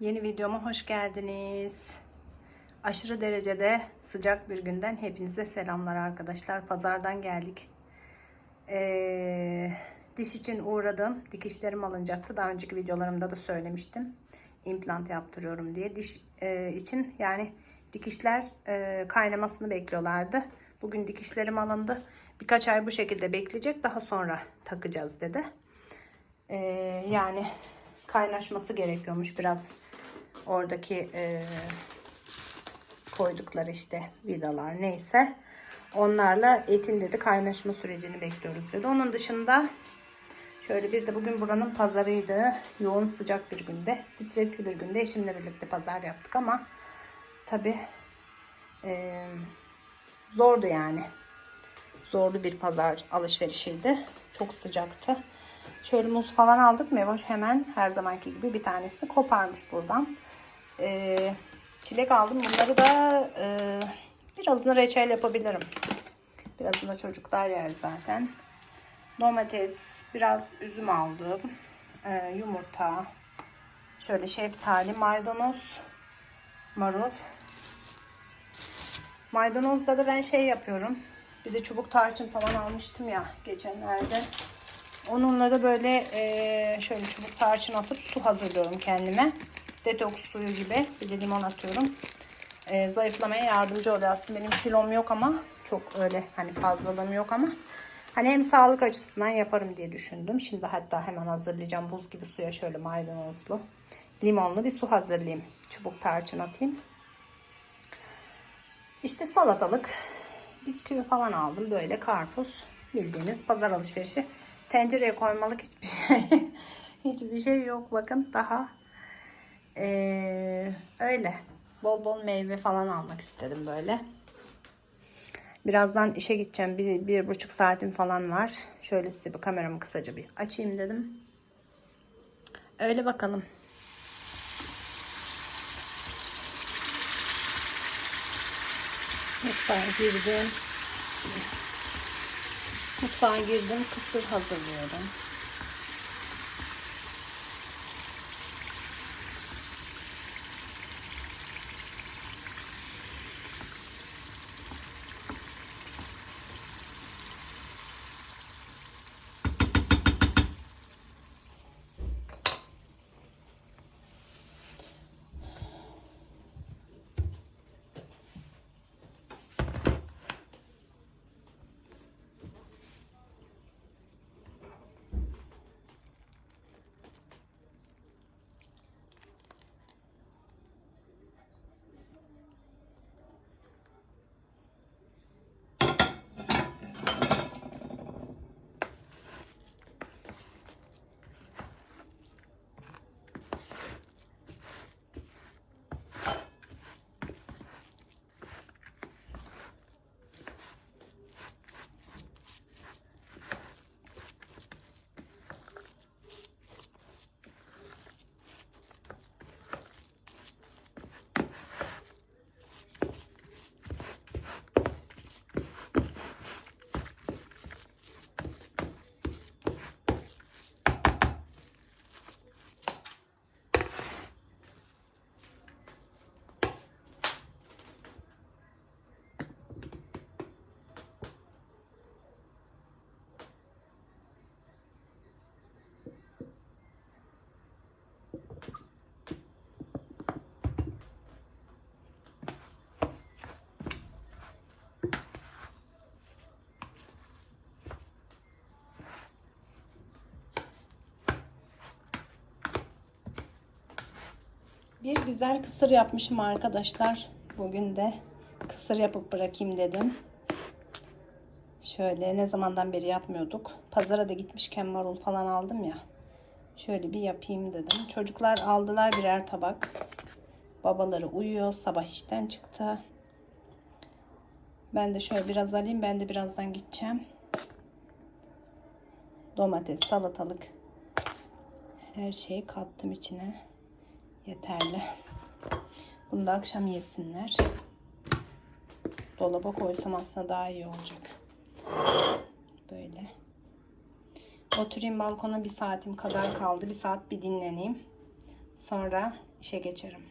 Yeni videoma hoş geldiniz. Aşırı derecede sıcak bir günden hepinize selamlar arkadaşlar. Pazardan geldik. Ee, diş için uğradım. Dikişlerim alınacaktı. Daha önceki videolarımda da söylemiştim. İmplant yaptırıyorum diye. Diş e, için yani dikişler e, kaynamasını bekliyorlardı. Bugün dikişlerim alındı. Birkaç ay bu şekilde bekleyecek. Daha sonra takacağız dedi. Ee, yani kaynaşması gerekiyormuş biraz oradaki e, koydukları işte vidalar neyse onlarla etin dedi kaynaşma sürecini bekliyoruz dedi. Onun dışında şöyle bir de bugün buranın pazarıydı. Yoğun sıcak bir günde, stresli bir günde eşimle birlikte pazar yaptık ama tabi e, zordu yani. Zorlu bir pazar alışverişiydi. Çok sıcaktı. Şöyle muz falan aldık. Mevoş hemen her zamanki gibi bir tanesini koparmış buradan. Ee, çilek aldım. Bunları da e, birazını reçel yapabilirim. Birazını çocuklar yer zaten. Domates, biraz üzüm aldım. Ee, yumurta, şöyle şeftali, maydanoz, marul. Maydanozda da ben şey yapıyorum. Bir de çubuk tarçın falan almıştım ya geçenlerde. Onunla da böyle e, şöyle çubuk tarçın atıp su hazırlıyorum kendime. Detoks suyu gibi. Bir de limon atıyorum. E, zayıflamaya yardımcı oluyor. Aslında benim kilom yok ama çok öyle hani fazlalığım yok ama hani hem sağlık açısından yaparım diye düşündüm. Şimdi hatta hemen hazırlayacağım. Buz gibi suya şöyle maydanozlu, limonlu bir su hazırlayayım. Çubuk tarçın atayım. İşte salatalık, bisküvi falan aldım. Böyle karpuz. Bildiğiniz pazar alışverişi. Tencereye koymalık hiçbir şey hiçbir şey yok. Bakın daha ee, öyle. Bol bol meyve falan almak istedim böyle. Birazdan işe gideceğim. Bir, bir buçuk saatim falan var. Şöyle size bir kameramı kısaca bir açayım dedim. Öyle bakalım. Mutfağa girdim. Mutfağa girdim. Kısır hazırlıyorum. Bir güzel kısır yapmışım arkadaşlar. Bugün de kısır yapıp bırakayım dedim. Şöyle ne zamandan beri yapmıyorduk. Pazara da gitmişken marul falan aldım ya. Şöyle bir yapayım dedim. Çocuklar aldılar birer tabak. Babaları uyuyor. Sabah işten çıktı. Ben de şöyle biraz alayım. Ben de birazdan gideceğim. Domates, salatalık. Her şeyi kattım içine. Yeterli. Bunu da akşam yesinler. Dolaba koysam aslında daha iyi olacak. Böyle. Oturayım balkona bir saatim kadar kaldı. Bir saat bir dinleneyim. Sonra işe geçerim.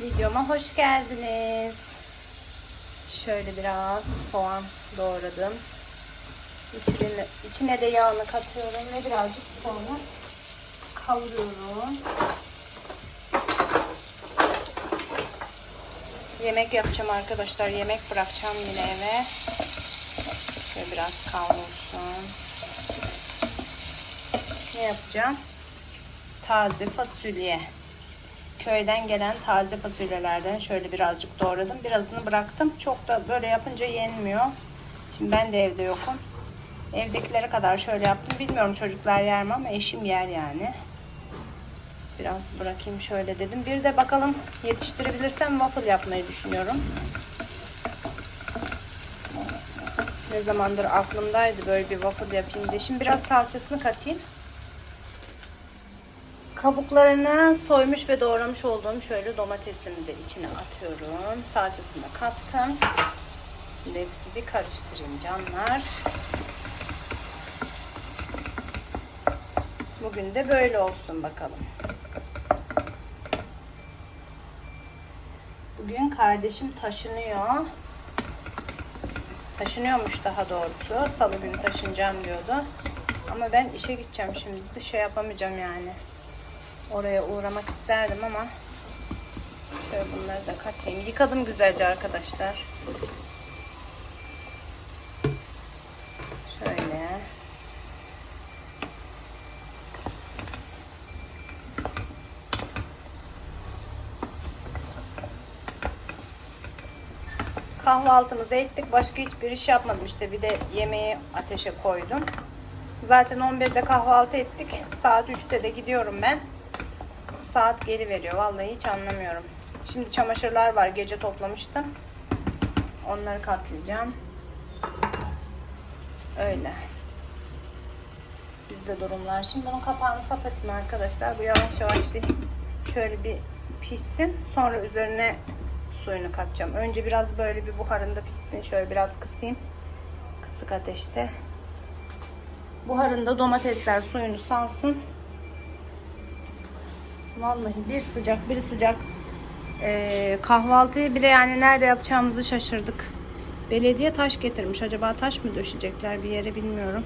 Videoma hoş geldiniz. Şöyle biraz soğan doğradım. İçine, içine de yağını katıyorum ve birazcık soğanı kavuruyorum. Yemek yapacağım arkadaşlar. Yemek bırakacağım yine eve. Şöyle biraz kavrulsun. Ne yapacağım? Taze fasulye. Köyden gelen taze fasulyelerden şöyle birazcık doğradım. Birazını bıraktım. Çok da böyle yapınca yenmiyor. Şimdi ben de evde yokum. Evdekilere kadar şöyle yaptım. Bilmiyorum çocuklar yer mi ama eşim yer yani. Biraz bırakayım şöyle dedim. Bir de bakalım yetiştirebilirsem waffle yapmayı düşünüyorum. Ne zamandır aklımdaydı böyle bir waffle yapayım diye. Şimdi biraz salçasını katayım. Kabuklarını soymuş ve doğramış olduğum şöyle domatesimi de içine atıyorum. Salçasını da kattım. Şimdi hepsini bir karıştırayım canlar. Bugün de böyle olsun bakalım. Bugün kardeşim taşınıyor. Taşınıyormuş daha doğrusu. Salı günü taşınacağım diyordu. Ama ben işe gideceğim şimdi. Şey yapamayacağım yani. Oraya uğramak isterdim ama şöyle bunları da katayım. Yıkadım güzelce arkadaşlar. Şöyle. Kahvaltımızı ettik. Başka hiçbir iş yapmadım. İşte bir de yemeği ateşe koydum. Zaten 11'de kahvaltı ettik. Saat 3'te de gidiyorum ben. Saat geri veriyor. Vallahi hiç anlamıyorum. Şimdi çamaşırlar var. Gece toplamıştım. Onları katlayacağım. Öyle. Bizde durumlar. Şimdi bunun kapağını kapatayım arkadaşlar. Bu yavaş yavaş bir şöyle bir pişsin. Sonra üzerine suyunu katacağım. Önce biraz böyle bir buharında pişsin. Şöyle biraz kısayım. Kısık ateşte. Buharında domatesler suyunu salsın. Vallahi bir sıcak bir sıcak. Ee, kahvaltıyı bile yani nerede yapacağımızı şaşırdık. Belediye taş getirmiş. Acaba taş mı döşecekler bir yere bilmiyorum.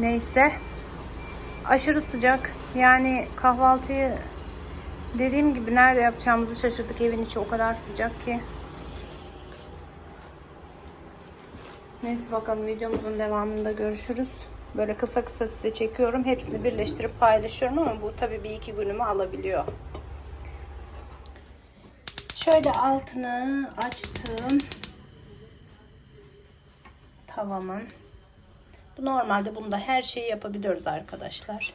Neyse. Aşırı sıcak. Yani kahvaltıyı dediğim gibi nerede yapacağımızı şaşırdık. Evin içi o kadar sıcak ki. Neyse bakalım videomuzun devamında görüşürüz. Böyle kısa kısa size çekiyorum. Hepsini birleştirip paylaşıyorum ama bu tabii bir iki günümü alabiliyor. Şöyle altını açtım. Tavamın. Bu normalde bunda her şeyi yapabiliyoruz arkadaşlar.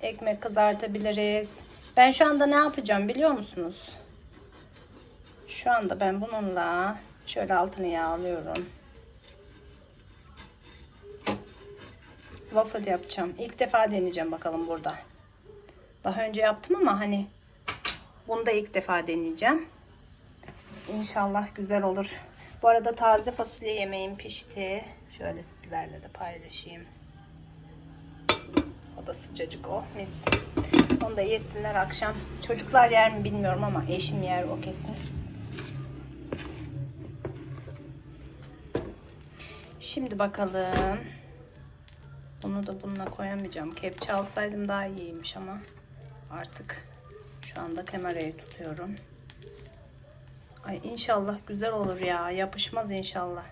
Ekmek kızartabiliriz. Ben şu anda ne yapacağım biliyor musunuz? Şu anda ben bununla şöyle altını yağlıyorum. Waffle yapacağım. İlk defa deneyeceğim bakalım burada. Daha önce yaptım ama hani bunu da ilk defa deneyeceğim. İnşallah güzel olur. Bu arada taze fasulye yemeğim pişti. Şöyle sizlerle de paylaşayım. O da sıcacık o. Mis. Onu da yesinler akşam. Çocuklar yer mi bilmiyorum ama eşim yer o kesin. Şimdi bakalım. Bunu da bununla koyamayacağım. Kepçe alsaydım daha iyiymiş ama artık şu anda kamerayı tutuyorum. Ay inşallah güzel olur ya. Yapışmaz inşallah.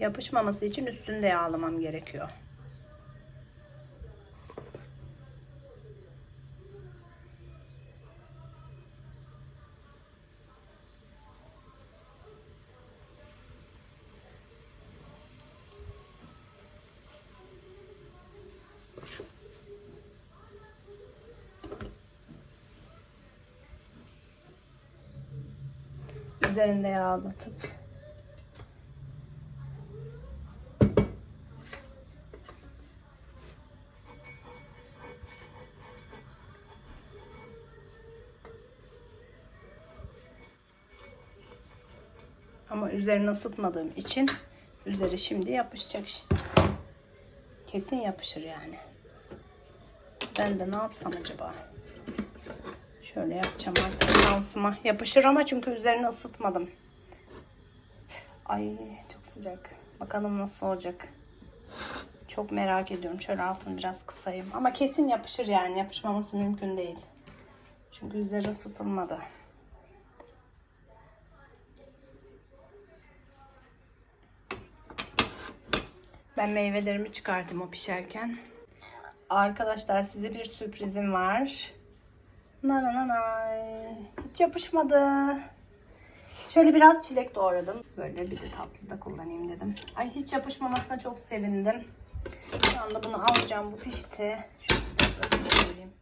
Yapışmaması için üstünde yağlamam gerekiyor. Üzerinde yağlatıp Ama üzerini ısıtmadığım için üzeri şimdi yapışacak işte. Kesin yapışır yani. Ben de ne yapsam acaba? Şöyle yapacağım artık şansıma. Yapışır ama çünkü üzerine ısıtmadım. Ay çok sıcak. Bakalım nasıl olacak. Çok merak ediyorum. Şöyle altını biraz kısayım. Ama kesin yapışır yani. Yapışmaması mümkün değil. Çünkü üzeri ısıtılmadı. Ben meyvelerimi çıkarttım o pişerken. Arkadaşlar size bir sürprizim var. Nananay. Hiç yapışmadı. Şöyle biraz çilek doğradım. Böyle bir de tatlı da kullanayım dedim. Ay hiç yapışmamasına çok sevindim. Şu anda bunu alacağım. Bu pişti. Şöyle tekrar söyleyeyim.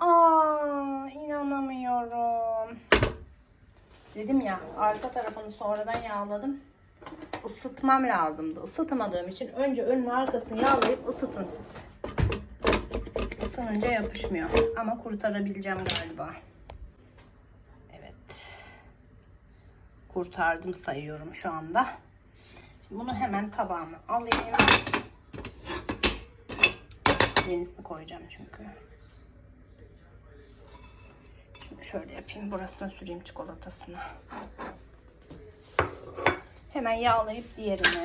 Aa, inanamıyorum. Dedim ya arka tarafını sonradan yağladım. Isıtmam lazımdı. Isıtmadığım için önce önünü arkasını yağlayıp ısıtın siz. Isınınca yapışmıyor. Ama kurtarabileceğim galiba. Evet. Kurtardım sayıyorum şu anda. Şimdi bunu hemen tabağıma alayım. Yenisini koyacağım çünkü. Şimdi şöyle yapayım. Burasına süreyim çikolatasını. Hemen yağlayıp diğerini,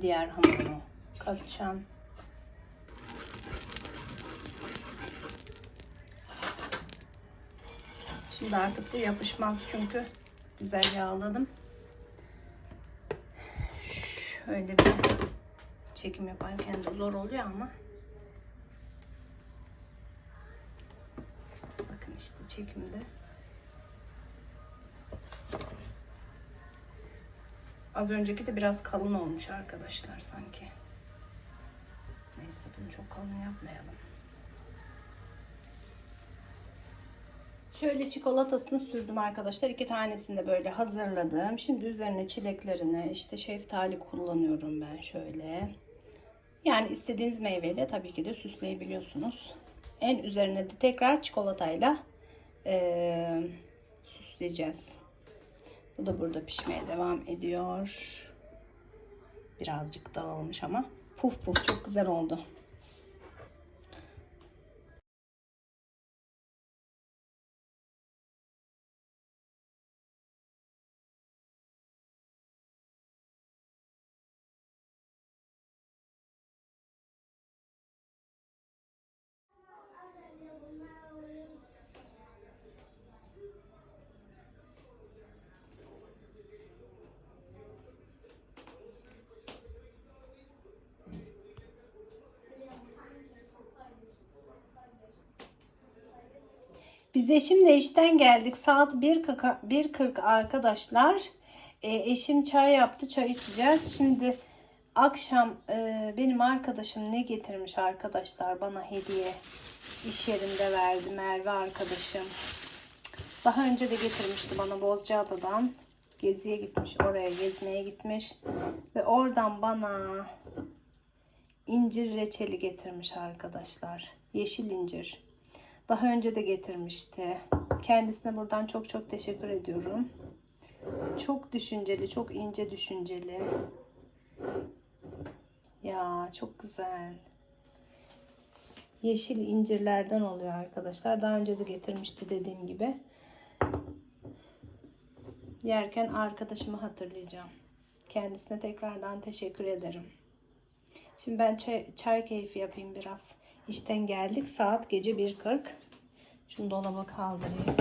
diğer hamurunu katacağım. Şimdi artık bu yapışmaz çünkü güzel yağladım. Şöyle bir çekim yaparken de zor oluyor ama bakın işte çekimde Az önceki de biraz kalın olmuş arkadaşlar sanki. Neyse bunu çok kalın yapmayalım. Şöyle çikolatasını sürdüm arkadaşlar. İki tanesini de böyle hazırladım. Şimdi üzerine çileklerini işte şeftali kullanıyorum ben şöyle. Yani istediğiniz meyveyle tabii ki de süsleyebiliyorsunuz. En üzerine de tekrar çikolatayla eee süsleyeceğiz. Bu da burada pişmeye devam ediyor. Birazcık dağılmış ama puf puf çok güzel oldu. Biz eşimle işten geldik. Saat 1.40 1.40 arkadaşlar. E, eşim çay yaptı. Çay içeceğiz. Şimdi akşam e, benim arkadaşım ne getirmiş arkadaşlar bana hediye. İş yerinde verdi Merve arkadaşım. Daha önce de getirmişti bana Bozcaada'dan. Geziye gitmiş. Oraya gezmeye gitmiş. Ve oradan bana incir reçeli getirmiş arkadaşlar. Yeşil incir. Daha önce de getirmişti. Kendisine buradan çok çok teşekkür ediyorum. Çok düşünceli, çok ince düşünceli. Ya çok güzel. Yeşil incirlerden oluyor arkadaşlar. Daha önce de getirmişti dediğim gibi. Yerken arkadaşımı hatırlayacağım. Kendisine tekrardan teşekkür ederim. Şimdi ben çay, çay keyfi yapayım biraz. İşten geldik. Saat gece 1.40. Şunu dolaba kaldırayım.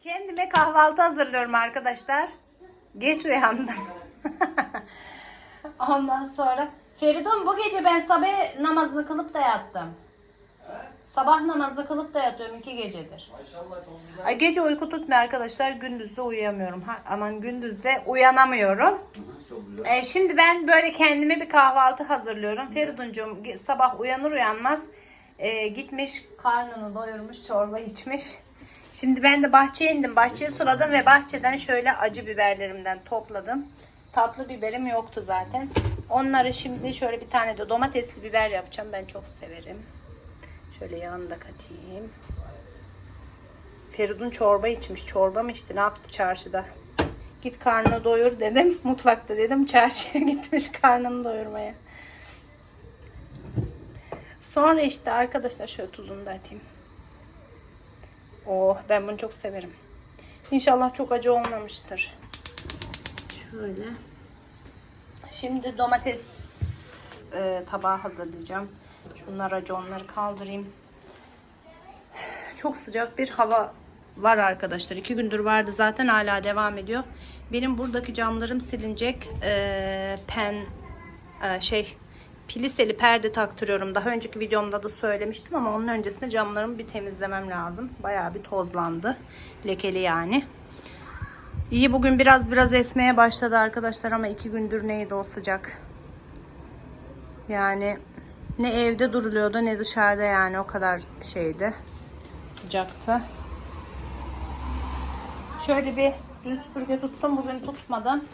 Kendime kahvaltı hazırlıyorum arkadaşlar. Geç uyandım. Ondan sonra Feridun bu gece ben sabah namazını kılıp da yattım. Sabah namazını kılıp da yatıyorum iki gecedir. Maşallah çok güzel. Ay, gece uyku tutmuyor arkadaşlar. Gündüz de uyuyamıyorum. Ha, aman gündüz de uyanamıyorum. Ee, şimdi ben böyle kendime bir kahvaltı hazırlıyorum. Feriduncuğum sabah uyanır uyanmaz e, gitmiş karnını doyurmuş çorba içmiş. Şimdi ben de bahçeye indim. Bahçeye suladım ve bahçeden şöyle acı biberlerimden topladım. Tatlı biberim yoktu zaten. Onları şimdi şöyle bir tane de domatesli biber yapacağım. Ben çok severim. Şöyle yağını da katayım. Feridun çorba içmiş. Çorba mı içti? Ne yaptı çarşıda? Git karnını doyur dedim. Mutfakta dedim. Çarşıya gitmiş karnını doyurmaya. Sonra işte arkadaşlar şöyle tuzunu da atayım. Oh ben bunu çok severim. İnşallah çok acı olmamıştır. Şöyle. Şimdi domates e, tabağı hazırlayacağım. Şunları acı onları kaldırayım. Çok sıcak bir hava var arkadaşlar. İki gündür vardı zaten hala devam ediyor. Benim buradaki camlarım silinecek. E, pen e, şey piliseli perde taktırıyorum. Daha önceki videomda da söylemiştim ama onun öncesinde camlarımı bir temizlemem lazım. Bayağı bir tozlandı. Lekeli yani. İyi bugün biraz biraz esmeye başladı arkadaşlar ama iki gündür neydi o sıcak. Yani ne evde duruluyordu ne dışarıda yani o kadar şeydi. Sıcaktı. Şöyle bir dün süpürge tuttum bugün tutmadım.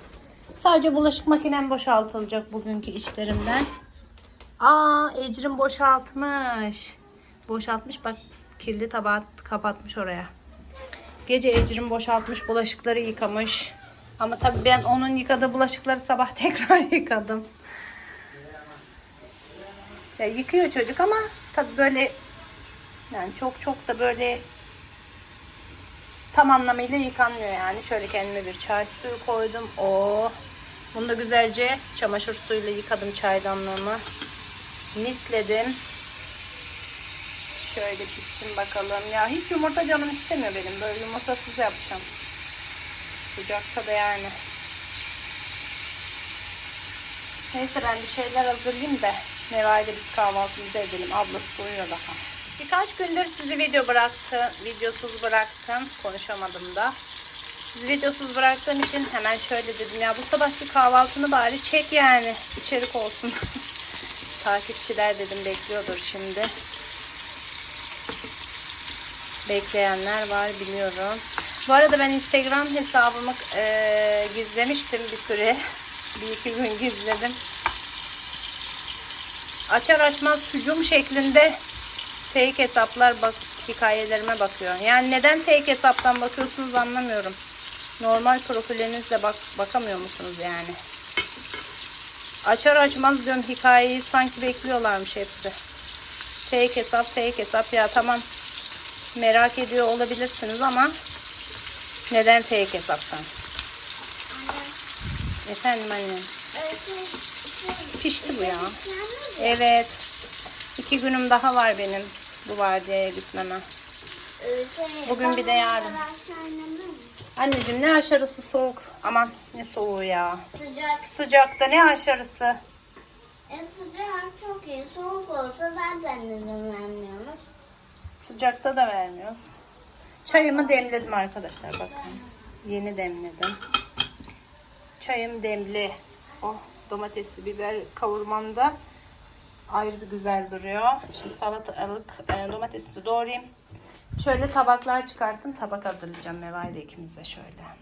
Sadece bulaşık makinem boşaltılacak bugünkü işlerimden. Aa Ecrin boşaltmış. Boşaltmış bak kirli tabağı kapatmış oraya. Gece Ecrin boşaltmış bulaşıkları yıkamış. Ama tabii ben onun yıkadığı bulaşıkları sabah tekrar yıkadım. Ya yıkıyor çocuk ama tabii böyle yani çok çok da böyle tam anlamıyla yıkanmıyor yani. Şöyle kendime bir çay suyu koydum. Oo. Bunu da güzelce çamaşır suyuyla yıkadım çaydanlığımı. Misledim. Şöyle pişsin bakalım. Ya hiç yumurta canım istemiyor benim. Böyle yumurtasız yapacağım. Sıcakta da yani. Neyse ben bir şeyler hazırlayayım da Neva'yla biz kahvaltımızı edelim. Ablası uyuyor daha. Birkaç gündür sizi video bıraktım. Videosuz bıraktım. Konuşamadım da. Sizi videosuz bıraktığım için hemen şöyle dedim ya bu sabahki kahvaltını bari çek yani. içerik olsun. Takipçiler dedim bekliyordur şimdi. Bekleyenler var biliyorum. Bu arada ben Instagram hesabımı eee, gizlemiştim bir süre. Bir iki gün gizledim. Açar açmaz hücum şeklinde fake hesaplar bak hikayelerime bakıyor. Yani neden fake hesaptan bakıyorsunuz anlamıyorum. Normal profilinizle bak bakamıyor musunuz yani? Açar açmaz diyorum hikayeyi sanki bekliyorlarmış hepsi. Fake hesap fake hesap ya tamam merak ediyor olabilirsiniz ama neden fake hesaptan? Efendim annem. Pişti bu ya. Evet. İki günüm daha var benim bu vardiyaya gitmeme. Bugün bir de yarın. Anneciğim ne aşarısı soğuk. Aman ne soğuğu ya. Sıcak. Sıcakta ne aşarısı. E sıcak çok iyi. Soğuk olsa zaten izin vermiyormuş. Sıcakta da vermiyoruz. Çayımı demledim arkadaşlar bakın. Yeni demledim. Çayım demli. Oh domatesli biber kavurmamda ayrı güzel duruyor. Şimdi salatalık e, domatesimi de doğrayayım. Şöyle tabaklar çıkarttım. Tabak hazırlayacağım Meva ile ikimize şöyle.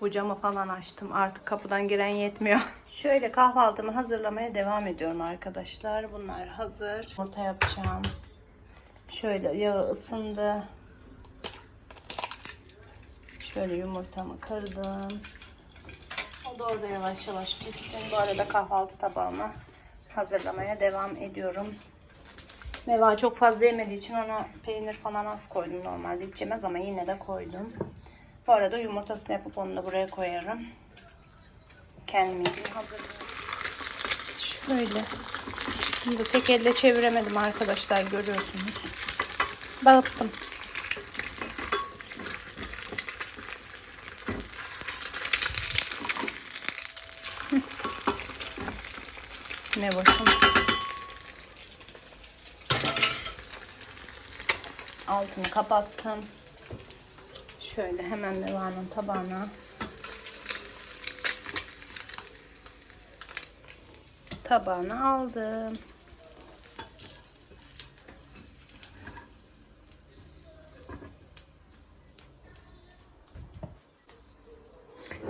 Bu camı falan açtım. Artık kapıdan giren yetmiyor. Şöyle kahvaltımı hazırlamaya devam ediyorum arkadaşlar. Bunlar hazır. Yumurta yapacağım. Şöyle yağı ısındı. Şöyle yumurtamı kırdım. O da orada yavaş yavaş pişsin. Bu arada kahvaltı tabağımı hazırlamaya devam ediyorum. Meva çok fazla yemediği için ona peynir falan az koydum. Normalde hiç yemez ama yine de koydum. Bu arada yumurtasını yapıp onu da buraya koyarım. Kendiminkini hazırlıyorum. Şöyle. Şimdi tek elle çeviremedim arkadaşlar görüyorsunuz. Dağıttım. Ne başım. Altını kapattım. Şöyle hemen Meva'nın tabağına tabağına aldım.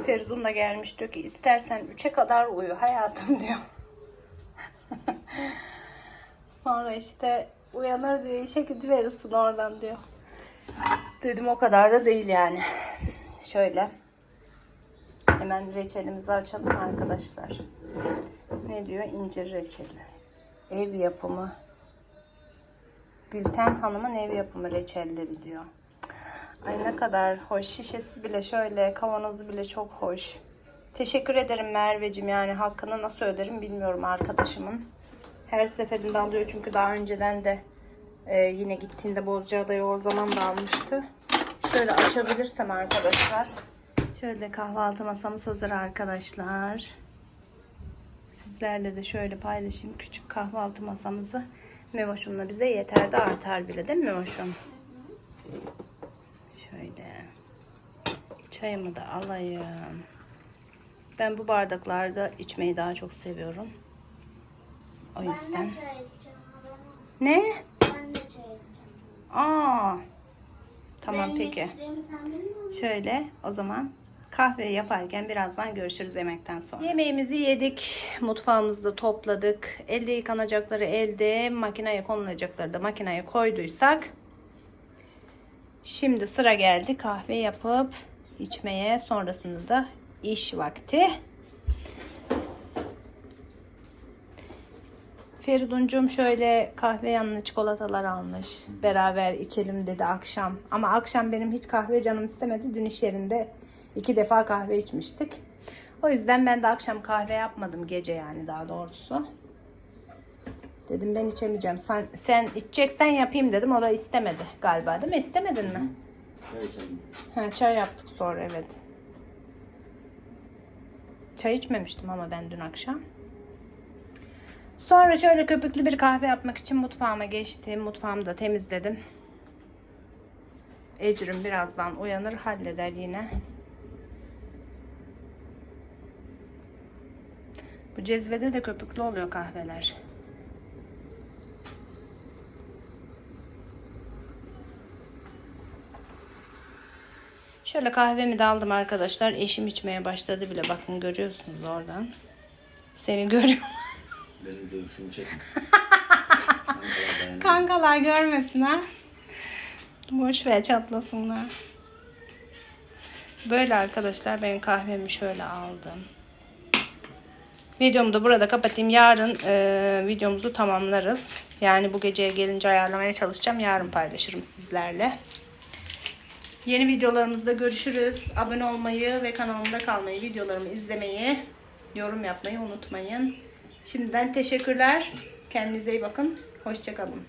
Feridun da gelmiş diyor ki istersen 3'e kadar uyu hayatım diyor. Sonra işte uyanır diyor işe gidiverirsin oradan diyor. Dedim o kadar da değil yani. Şöyle. Hemen reçelimizi açalım arkadaşlar. Ne diyor? İncir reçeli. Ev yapımı. Gülten Hanım'ın ev yapımı reçelleri diyor. Ay ne kadar hoş. Şişesi bile şöyle, kavanozu bile çok hoş. Teşekkür ederim Merveciğim yani hakkını nasıl öderim bilmiyorum arkadaşımın. Her seferinde alıyor çünkü daha önceden de e, yine gittiğinde Bozcaada'ya o zaman da almıştı. Şöyle açabilirsem arkadaşlar. Şöyle kahvaltı masamız hazır arkadaşlar. Sizlerle de şöyle paylaşayım küçük kahvaltı masamızı. Mevoş'umla bize yeter de artar bile değil mi Mevoş'um? Şöyle. Çayımı da alayım. Ben bu bardaklarda içmeyi daha çok seviyorum. O Ben de yüzden. Ne? Ben de çay içeceğim. Aa. Tamam Benim peki. Şöyle o zaman kahve yaparken birazdan görüşürüz yemekten sonra. Yemeğimizi yedik. Mutfağımızı da topladık. Elde yıkanacakları elde, makineye konulacakları da makineye koyduysak şimdi sıra geldi kahve yapıp içmeye. Sonrasında da iş vakti. Feridun'cum şöyle kahve yanına çikolatalar almış. Beraber içelim dedi akşam. Ama akşam benim hiç kahve canım istemedi. Dün iş yerinde iki defa kahve içmiştik. O yüzden ben de akşam kahve yapmadım. Gece yani daha doğrusu. Dedim ben içemeyeceğim. Sen, sen içeceksen yapayım dedim. O da istemedi galiba değil mi? İstemedin mi? Ha, çay yaptık sonra evet. Çay içmemiştim ama ben dün akşam. Sonra şöyle köpüklü bir kahve yapmak için mutfağıma geçtim. Mutfağımı da temizledim. Ecrim birazdan uyanır halleder yine. Bu cezvede de köpüklü oluyor kahveler. Şöyle kahvemi de aldım arkadaşlar. Eşim içmeye başladı bile. Bakın görüyorsunuz oradan. Seni görüyorum. Benim dövüşümü çekin. Kankalar görmesin ha. Boş ver çatlasınlar. Böyle arkadaşlar ben kahvemi şöyle aldım. Videomu da burada kapatayım. Yarın e, videomuzu tamamlarız. Yani bu geceye gelince ayarlamaya çalışacağım. Yarın paylaşırım sizlerle. Yeni videolarımızda görüşürüz. Abone olmayı ve kanalımda kalmayı, videolarımı izlemeyi, yorum yapmayı unutmayın. Şimdiden teşekkürler. Kendinize iyi bakın. Hoşçakalın.